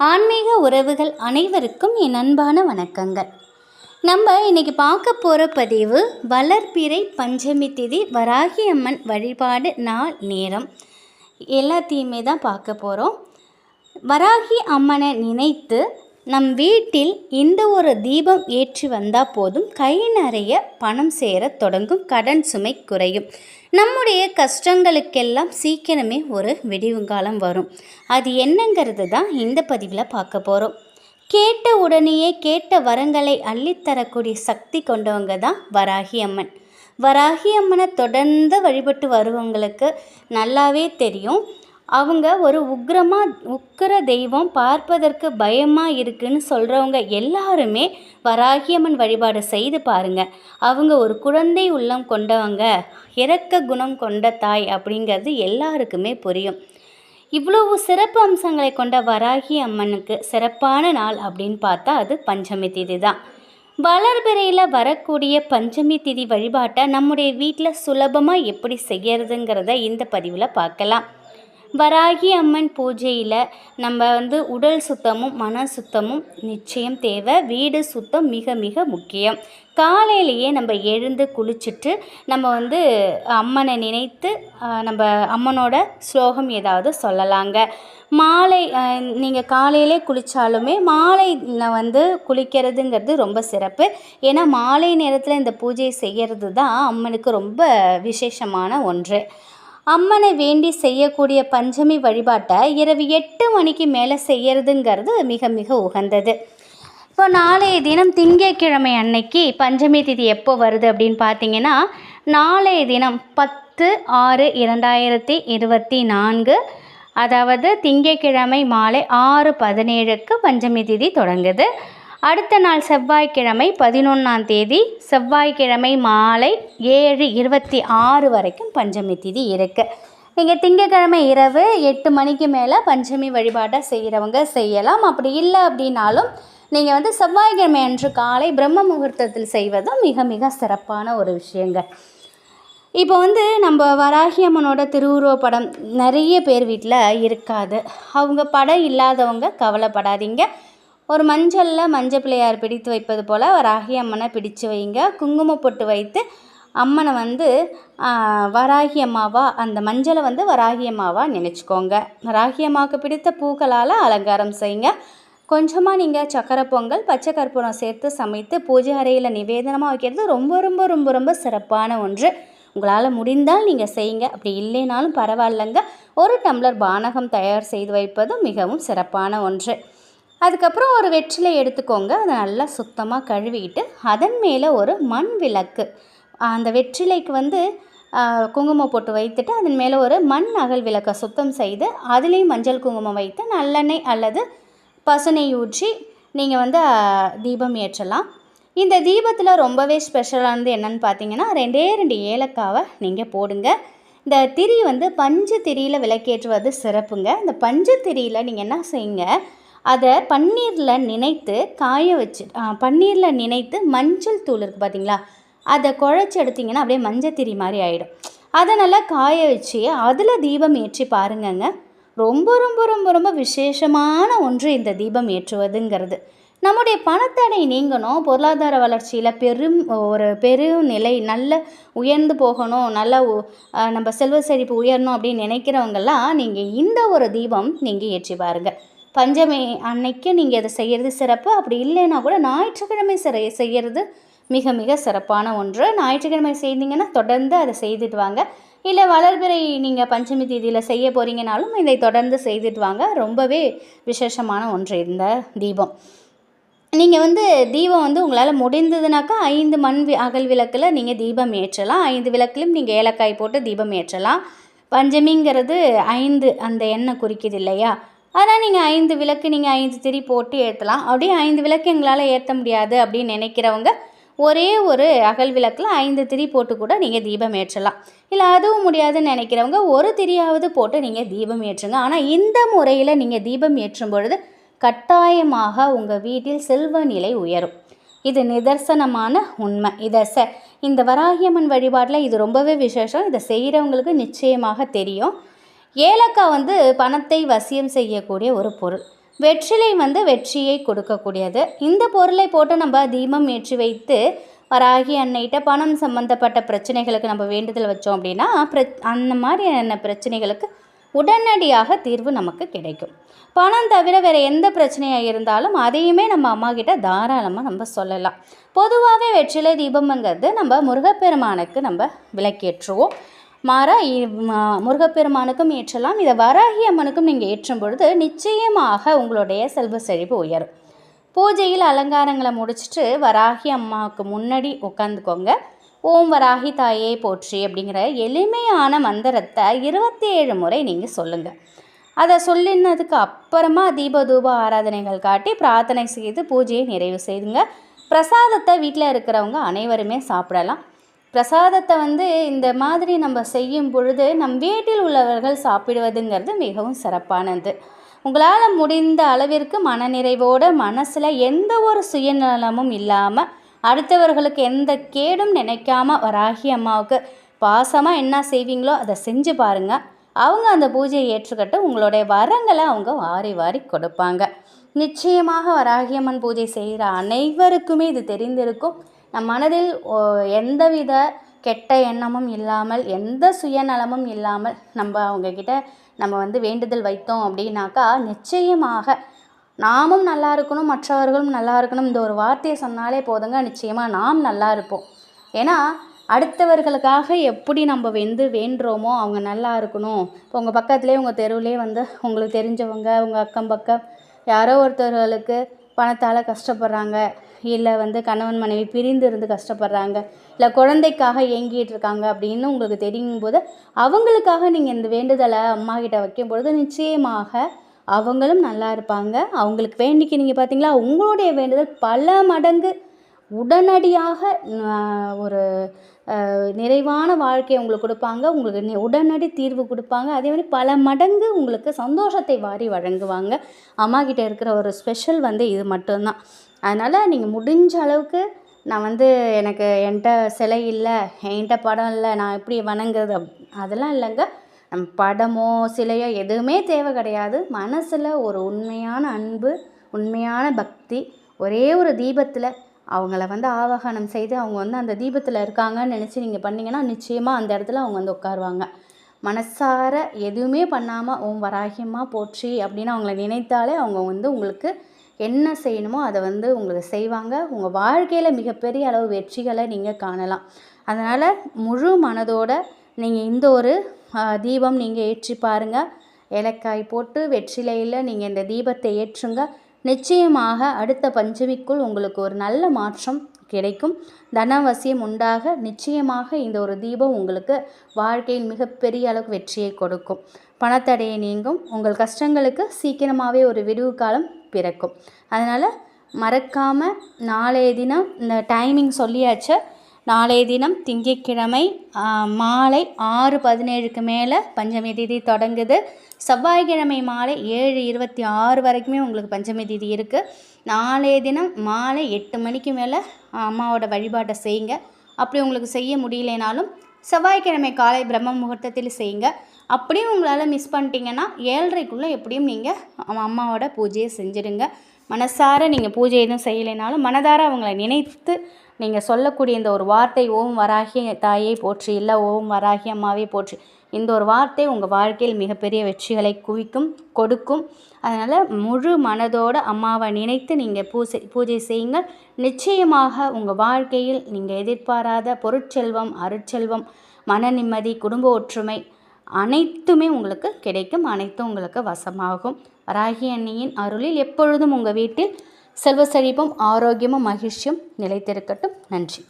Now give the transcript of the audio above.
ஆன்மீக உறவுகள் அனைவருக்கும் என் அன்பான வணக்கங்கள். நம்ம இன்னைக்கு பார்க்க போகிற பதிவு வளர்பிறை பஞ்சமி திதி வராகி அம்மன் வழிபாடு நாள் நேரம். எல்லாத்தையுமே தான் பார்க்க போகிறோம் வராகி அம்மனை நினைத்து நம் வீட்டில் இந்த ஒரு தீபம் ஏற்றி வந்தால் போதும் கை நிறைய பணம் சேர தொடங்கும் கடன் சுமை குறையும். நம்முடைய கஷ்டங்களுக்கெல்லாம் சீக்கிரமே ஒரு விடிவுங்காலம் வரும். அது என்னங்கிறது தான் இந்த பதிவில் பார்க்க போகிறோம் கேட்ட உடனேயே கேட்ட வரங்களை அள்ளித்தரக்கூடிய சக்தி கொண்டவங்க தான் வராகி அம்மன். வராகி அம்மனை தொடர்ந்து வழிபட்டு வருவவங்களுக்கு நல்லாவே தெரியும். அவங்க ஒரு உக்ரமாக உக்கிர தெய்வம் பார்ப்பதற்கு பயமாக இருக்குன்னு சொல்கிறவங்க எல்லாருமே வராகியம்மன் வழிபாடு செய்து பாருங்கள் அவங்க ஒரு குழந்தை உள்ளம் கொண்டவங்க இறக்க குணம் கொண்ட தாய் அப்படிங்கிறது எல்லாருக்குமே புரியும். இவ்வளவு சிறப்பு அம்சங்களை கொண்ட வராகி அம்மனுக்கு சிறப்பான நாள் அப்படின்னு பார்த்தா அது பஞ்சமி திதி தான். வளர்பிறையில் வரக்கூடிய பஞ்சமி திதி வழிபாட்டை நம்முடைய வீட்டில் சுலபமாக எப்படி செய்யறதுங்கிறத இந்த பதிவில் பார்க்கலாம். வராகி அம்மன் பூஜையில் நம்ம வந்து உடல் சுத்தமும் மன சுத்தமும் நிச்சயம் தேவை. வீடு சுத்தம் மிக மிக முக்கியம். காலையிலேயே நம்ம எழுந்து குளிச்சுட்டு நம்ம வந்து அம்மனை நினைத்து நம்ம அம்மனோட ஸ்லோகம் ஏதாவது சொல்லலாங்க. மாலை நீங்கள் காலையிலே குளித்தாலுமே மாலை வந்து குளிக்கிறதுங்கிறது ரொம்ப சிறப்பு. ஏன்னா மாலை நேரத்தில் இந்த பூஜை செய்கிறது தான் அம்மனுக்கு ரொம்ப விசேஷமான ஒன்று. அம்மனை வேண்டி செய்யக்கூடிய பஞ்சமி வழிபாட்டை இரவு எட்டு மணிக்கு மேலே செய்யறதுங்கிறது மிக மிக உகந்தது. இப்போ நாளைய தினம் திங்கட்கிழமை அன்னைக்கு பஞ்சமி திதி எப்போ வருது அப்படின்னு பார்த்தீங்கன்னா நாளைய தினம் பத்து ஆறு இரண்டாயிரத்தி இருபத்தி நான்கு அதாவது திங்கட்கிழமை மாலை ஆறு பதினேழுக்கு பஞ்சமி திதி தொடங்குது. அடுத்த நாள் செவ்வாய்க்கிழமை பதினொன்றாம் தேதி செவ்வாய்க்கிழமை மாலை ஏழு இருபத்தி ஆறு வரைக்கும் பஞ்சமி திதி இருக்குது நீங்கள் திங்கக்கிழமை இரவு எட்டு மணிக்கு மேலே பஞ்சமி வழிபாட்டை செய்கிறவங்க செய்யலாம். அப்படி இல்லை அப்படின்னாலும் நீங்கள் வந்து செவ்வாய்க்கிழமை அன்று காலை பிரம்ம முகூர்த்தத்தில் செய்வதும் மிக மிக சிறப்பான ஒரு விஷயங்க. இப்போ வந்து நம்ம வராகி அம்மனோட திருவுருவ படம் நிறைய பேர் வீட்டில் இருக்காது. அவங்க படம் இல்லாதவங்க கவலைப்படாதீங்க. ஒரு மஞ்சளில் மஞ்சள் பிள்ளையார் பிடித்து வைப்பது போல் வராகி அம்மனை பிடிச்சு வைங்க குங்குமம் பொட்டு வைத்து அம்மனை வந்து வராகி அம்மாவா அந்த மஞ்சளை வந்து வராகி அம்மாவா நினச்சிக்கோங்க. வராகி அம்மாவுக்கு பிடித்த பூக்களால் அலங்காரம் செய்யுங்க. கொஞ்சமாக நீங்கள் சக்கரை பொங்கல் பச்சை கற்பூரம் சேர்த்து சமைத்து பூஜை அறையில் நிவேதனமாக வைக்கிறது ரொம்ப ரொம்ப ரொம்ப ரொம்ப சிறப்பான ஒன்று. உங்களால் முடிந்தால் நீங்கள் செய்யுங்க. அப்படி இல்லைனாலும் பரவாயில்லைங்க. ஒரு டம்ளர் பானகம் தயார் செய்து வைப்பதும் மிகவும் சிறப்பான ஒன்று. அதுக்கப்புறம் ஒரு வெற்றிலை எடுத்துக்கோங்க. அதை நல்லா சுத்தமாக கழுவிட்டு அதன் மேலே ஒரு மண் விளக்கு. அந்த வெற்றிலைக்கு வந்து குங்குமம் போட்டு வைத்துட்டு அதன் மேலே ஒரு மண் அகல் விளக்கை சுத்தம் செய்து அதுலேயும் மஞ்சள் குங்குமம் வைத்து நல்லெண்ணெய் அல்லது பசுனை ஊற்றி நீங்கள் வந்து தீபம் ஏற்றலாம். இந்த தீபத்தில் ரொம்பவே ஸ்பெஷலானது என்னன்னு பார்த்தீங்கன்னா ரெண்டே ரெண்டு ஏலக்காவை நீங்கள் போடுங்க. இந்த திரி வந்து பஞ்சு திரியில் விளக்கேற்றுவது சிறப்புங்க. இந்த பஞ்சு திரியில் நீங்கள் என்ன செய்யுங்க அதை பன்னீரில் நினைத்து காய வச்சு பன்னீரில் நினைத்து மஞ்சள் தூள் இருக்குது பார்த்தீங்களா அதை குழச்சி எடுத்தீங்கன்னா அப்படியே மஞ்சள் திரி மாதிரி ஆகிடும் அதை நல்லா காய வச்சு அதில் தீபம் ஏற்றி பாருங்கங்க. ரொம்ப ரொம்ப ரொம்ப ரொம்ப விசேஷமான ஒன்று இந்த தீபம் ஏற்றுவதுங்கிறது. நம்முடைய பணத்தடை நீங்கணும். பொருளாதார வளர்ச்சியில் பெரும் ஒரு பெரும் நிலை நல்ல உயர்ந்து போகணும் நல்ல நம்ம செல்வ செழிப்பு உயரணும் அப்படின்னு நினைக்கிறவங்கெல்லாம் நீங்கள் இந்த ஒரு தீபம் நீங்கள் ஏற்றி பாருங்க. பஞ்சமி அன்னைக்கு நீங்கள் இதை செய்கிறது சிறப்பு. அப்படி இல்லைன்னா கூட ஞாயிற்றுக்கிழமை சிறை செய்கிறது மிக மிக சிறப்பான ஒன்று. ஞாயிற்றுக்கிழமை செய்தீங்கன்னா தொடர்ந்து அதை செய்துட்டு வாங்க. இல்லை வளர்பிறை நீங்கள் பஞ்சமி தேதியில் செய்ய போகிறீங்கனாலும் இதை தொடர்ந்து செய்துட்டு வாங்க. ரொம்பவே விசேஷமான ஒன்று இந்த தீபம். நீங்கள் வந்து தீபம் வந்து உங்களால் முடிந்ததுனாக்கா ஐந்து மண் வி- அகல் விளக்கில் நீங்கள் தீபம் ஏற்றலாம். ஐந்து விளக்குலையும் நீங்கள் ஏலக்காய் போட்டு தீபம் ஏற்றலாம். பஞ்சமிங்கிறது ஐந்து அந்த எண்ணெய் குறிக்குது இல்லையா? ஆனால் நீங்கள் ஐந்து விளக்கு நீங்கள் ஐந்து திரி போட்டு ஏற்றலாம் அப்படியே ஐந்து விளக்கு எங்களால் ஏற்ற முடியாது அப்படின்னு நினைக்கிறவங்க ஒரே ஒரு அகல் விளக்கில் ஐந்து திரி போட்டு கூட நீங்கள் தீபம் ஏற்றலாம். இல்லை அதுவும் முடியாதுன்னு நினைக்கிறவங்க ஒரு திரியாவது போட்டு நீங்கள் தீபம் ஏற்றுங்க. ஆனால் இந்த முறையில் நீங்கள் தீபம் ஏற்றும் பொழுது கட்டாயமாக உங்கள் வீட்டில் செல்வ நிலை உயரும். இது நிதர்சனமான உண்மை. இதை ச இந்த வராகியம்மன் வழிபாட்டில் இது ரொம்பவே விசேஷம். இதை செய்கிறவங்களுக்கு நிச்சயமாக தெரியும். ஏலக்காய் வந்து பணத்தை வசியம் செய்யக்கூடிய ஒரு பொருள். வெற்றிலை வந்து வெற்றியை கொடுக்கக்கூடியது. இந்த பொருளை போட்டு நம்ம தீபம் ஏற்றி வைத்து வராகி அன்னைகிட்ட பணம் சம்மந்தப்பட்ட பிரச்சனைகளுக்கு நம்ம வேண்டுதல் வச்சோம் அப்படின்னா பிர அந்த மாதிரியான பிரச்சனைகளுக்கு உடனடியாக தீர்வு நமக்கு கிடைக்கும். பணம் தவிர வேறு எந்த பிரச்சனையாக இருந்தாலும் அதையுமே நம்ம அம்மா கிட்ட தாராளமாக நம்ம சொல்லலாம். பொதுவாகவே வெற்றிலை தீபம்ங்கிறது நம்ம முருகப்பெருமானுக்கு நம்ம விளக்கேற்றுவோம். மாறா இ- முருகப்பெருமானுக்கும் ஏற்றலாம். இதை வராகி அம்மனுக்கும் நீங்கள் ஏற்றும் பொழுது நிச்சயமாக உங்களுடைய செல்வ செழிப்பு உயரும். பூஜையில் அலங்காரங்களை முடிச்சுட்டு வராகி அம்மாவுக்கு முன்னாடி உட்காந்துக்கோங்க ஓம் வராகி தாயே போற்றி அப்படிங்கிற எளிமையான மந்திரத்தை இருபத்தி ஏழு முறை நீங்கள் சொல்லுங்கள் அதை சொல்லினதுக்கு அப்புறமா தீப தூப ஆராதனைகள் காட்டி பிரார்த்தனை செய்து பூஜையை நிறைவு செய்துங்க. பிரசாதத்தை வீட்டில் இருக்கிறவங்க அனைவருமே சாப்பிடலாம். பிரசாதத்தை வந்து இந்த மாதிரி நம்ம செய்யும் பொழுது நம் வீட்டில் உள்ளவர்கள் சாப்பிடுவதுங்கிறது மிகவும் சிறப்பானது. உங்களால் முடிந்த அளவிற்கு மனநிறைவோடு மனசில் எந்த ஒரு சுயநலமும் இல்லாமல் அடுத்தவர்களுக்கு எந்த கேடும் நினைக்காம வராகி அம்மாவுக்கு பாசமாக என்ன செய்வீங்களோ அதை செஞ்சு பாருங்கள் அவங்க அந்த பூஜையை ஏற்றுக்கிட்டு உங்களுடைய வரங்களை அவங்க வாரி வாரி கொடுப்பாங்க. நிச்சயமாக வராகியம்மன் பூஜை செய்கிற அனைவருக்குமே இது தெரிந்திருக்கும். நம் மனதில் ஓ, எந்தவித கெட்ட எண்ணமும் இல்லாமல் எந்த சுயநலமும் இல்லாமல் நம்ம அவங்கக்கிட்ட நம்ம வந்து வேண்டுதல் வைத்தோம் அப்படின்னாக்கா நிச்சயமாக நாமும் நல்லா இருக்கணும் மற்றவர்களும் நல்லா இருக்கணும். இந்த ஒரு வார்த்தையை சொன்னாலே போதுங்க நிச்சயமாக நாம் நல்லா இருப்போம். ஏன்னா அடுத்தவர்களுக்காக எப்படி நம்ம வந்து வேண்டுறோமோ அவங்க நல்லா இருக்கணும். இப்போ உங்கள் பக்கத்துலேயே உங்கள் தெருவுலேயே வந்து உங்களுக்கு தெரிஞ்சவங்க உங்கள் அக்கம் பக்கம் யாரோ ஒருத்தர்களுக்கு பணத்தால் கஷ்டப்படுறாங்க இல்லை வந்து கணவன் மனைவி பிரிந்து இருந்து கஷ்டப்படுறாங்க இல்லை குழந்தைக்காக ஏங்கிட்டு இருக்காங்க அப்படின்னு உங்களுக்கு தெரியும் போது அவங்களுக்காக நீங்கள் இந்த வேண்டுதலை அம்மா கிட்ட வைக்கும் பொழுது நிச்சயமாக அவங்களும் நல்லா இருப்பாங்க. அவங்களுக்கு வேண்டிக்கினீங்க பார்த்தீங்களா உங்களுடைய வேண்டுதல் பல மடங்கு உடனடியாக ஒரு நிறைவான வாழ்க்கையை உங்களுக்கு கொடுப்பாங்க. உங்களுக்கு உடனடி தீர்வு கொடுப்பாங்க. அதே மாதிரி பல மடங்கு உங்களுக்கு சந்தோஷத்தை வாரி வழங்குவாங்க. அம்மா கிட்டே இருக்கிற ஒரு ஸ்பெஷல் வந்து இது மட்டும்தான். அதனால் நீங்கள் முடிஞ்ச அளவுக்கு நான் வந்து எனக்கு என்கிட்ட சிலை இல்லை என்கிட்ட படம் இல்லை நான் எப்படி வணங்குறது அதெல்லாம் இல்லைங்க. நம்ம படமோ சிலையோ எதுவுமே தேவை கிடையாது. மனசில் ஒரு உண்மையான அன்பு உண்மையான பக்தி ஒரே ஒரு தீபத்தில் அவங்கள வந்து ஆவாகனம் செய்து அவங்க வந்து அந்த தீபத்தில் இருக்காங்கன்னு நினச்சி நீங்கள் பண்ணீங்கன்னா நிச்சயமாக அந்த இடத்துல அவங்க வந்து உட்காருவாங்க. மனசார எதுவுமே பண்ணாமல் ஓம் வராகியமாக போற்றி அப்படின்னு அவங்கள நினைத்தாலே அவங்க வந்து உங்களுக்கு என்ன செய்யணுமோ அதை வந்து உங்களுக்கு செய்வாங்க. உங்கள் வாழ்க்கையில் மிகப்பெரிய அளவு வெற்றிகளை நீங்கள் காணலாம். அதனால் முழு மனதோட நீங்கள் இந்த ஒரு தீபம் நீங்கள் ஏற்றி பாருங்கள் ஏலக்காய் போட்டு வெற்றிலையில் நீங்கள் இந்த தீபத்தை ஏற்றுங்க. நிச்சயமாக அடுத்த பஞ்சமிக்குள் உங்களுக்கு ஒரு நல்ல மாற்றம் கிடைக்கும். தனவசியம் உண்டாக நிச்சயமாக இந்த ஒரு தீபம் உங்களுக்கு வாழ்க்கையில் மிகப்பெரிய அளவுக்கு வெற்றியை கொடுக்கும். பணத்தடையை நீங்கும். உங்கள் கஷ்டங்களுக்கு சீக்கிரமாகவே ஒரு விடுவு காலம் பிறக்கும். அதனால் மறக்காமல் நாளைய தினம் இந்த டைமிங் சொல்லியாச்சு. நாளைய தினம் திங்கட்கிழமை மாலை ஆறு பதினேழுக்கு மேலே பஞ்சமி திதி தொடங்குது. செவ்வாய்க்கிழமை மாலை ஏழு இருபத்தி ஆறு வரைக்குமே உங்களுக்கு பஞ்சமி திதி இருக்குது நாளைய தினம் மாலை எட்டு மணிக்கு மேலே அம்மாவோட வழிபாட்டை செய்யுங்க. அப்படி உங்களுக்கு செய்ய முடியலைனாலும் செவ்வாய்க்கிழமை காலை பிரம்ம முகூர்த்தத்தில் செய்யுங்க. அப்படியும் உங்களால் மிஸ் பண்ணிட்டீங்கன்னா ஏழரைக்குள்ளே எப்படியும் நீங்கள் அம்மாவோட பூஜையை செஞ்சுடுங்க மனசார நீங்கள் பூஜை எதுவும் செய்யலைனாலும் மனதார அவங்கள நினைத்து நீங்கள் சொல்லக்கூடிய இந்த ஒரு வார்த்தை ஓம் வராகி தாயை போற்றி இல்லை ஓம் வராகி அம்மாவே போற்றி இந்த ஒரு வார்த்தை உங்கள் வாழ்க்கையில் மிகப்பெரிய வெற்றிகளை குவிக்கும் கொடுக்கும். அதனால் முழு மனதோடு அம்மாவை நினைத்து நீங்கள் பூஜை பூஜை செய்யுங்கள். நிச்சயமாக உங்கள் வாழ்க்கையில் நீங்கள் எதிர்பாராத பொருட்செல்வம் அருட்செல்வம் மன நிம்மதி குடும்ப ஒற்றுமை அனைத்துமே உங்களுக்கு கிடைக்கும். அனைத்தும் உங்களுக்கு வசமாகும். வராகி அன்னியின் அருளில் எப்பொழுதும் உங்கள் வீட்டில் செல்வ செழிப்பும் ஆரோக்கியமும் மகிழ்ச்சியும் நிலைத்திருக்கட்டும். நன்றி.